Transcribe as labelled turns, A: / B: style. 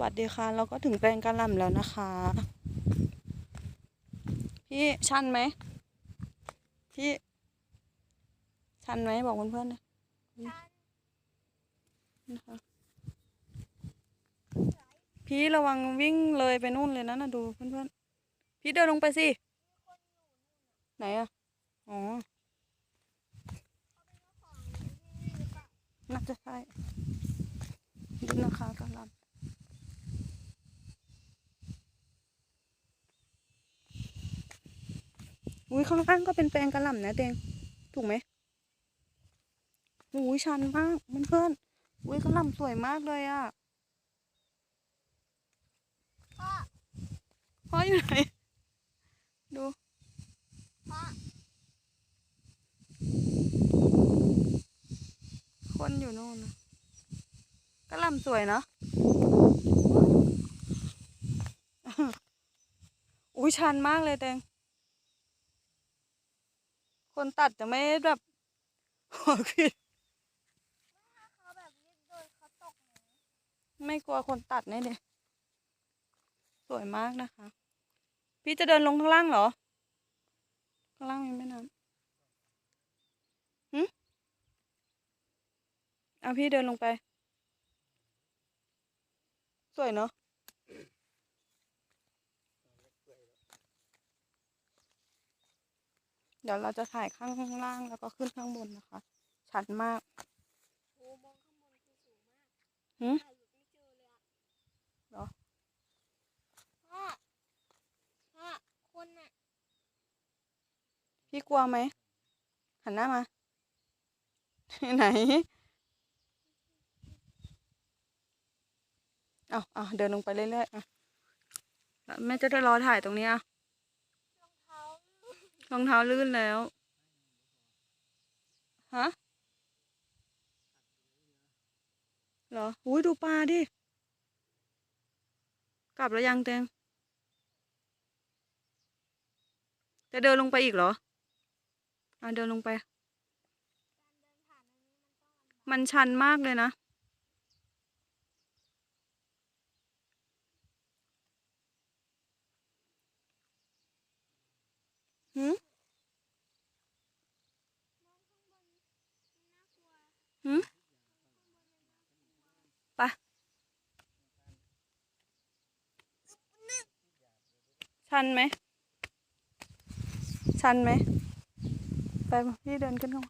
A: วัสดีค่ะ เราก็ถึงแปลงกระหล่ำแล้วนะคะ พี่ชันไหมพี่ ชันไหมบอกเพื่อนๆหนะนะคะพี่ระวังวิ่งเลยไปนู่นเลยนะนะดูเพื่อนๆ พี่เดินลงไปสิ ไหนอะอ๋อ น่าจะใช่ดูนะคะกระหล่ำ อุ้ยข้างล่างก็เป็นแปลงกระหล่ำนะเตงถูกไหมอุ้ยชันมากเพื่อนๆอุ้ยกระหล่ำสวยมากเลยอะ
B: พ่อ
A: พ่ออยู่ไหนดู
B: พ่อ
A: คนอยู่นู่นนะกระหล่ำสวยเนาะอุ้ยชันมากเลยเตง คนตัดจะไม่แบบหัวขึ้น
B: ถ้าเขาแบบรีบโด
A: ไม่กลัวคนตัดแน่เลยสวยมากนะคะ พี่จะเดินลงข้างล่างเหรอ ข้างล่างมีแม่น้ำหืมเอาพี่เดินลงไป สวยเนาะ เดี๋ยวเราจะถ่ายข้างล่างแล้วก็ขึ้นข้างบนนะคะ ชัดมาก
B: โอ้มองข้างบนคือสูงมาก
A: หืม
B: ถ่ายรูปไม่เจอเลยอะ
A: เหรอ
B: พ่อพ่อคนน่ะ
A: พี่กลัวไหม หันหน้ามา ไหน เอาเอาเดินลงไปเรื่อยๆอะแล้วแม่จะได้รอถ่ายตรงนี้อะ
B: รองเท้าร ร
A: องเท้าลื่นแล้ว ฮะเหรออุ้ยดูปลาดิ กลับแล้วยังเตงจะเดินลงไปอีกเหรออะเดินลงไป
B: มัน
A: ชันมากเลยนะ หืม
B: มองข้างบนมันน่ากลัว
A: หืมไปชันไหม ชันไหม ไปพี่เดินขึ้นข้าง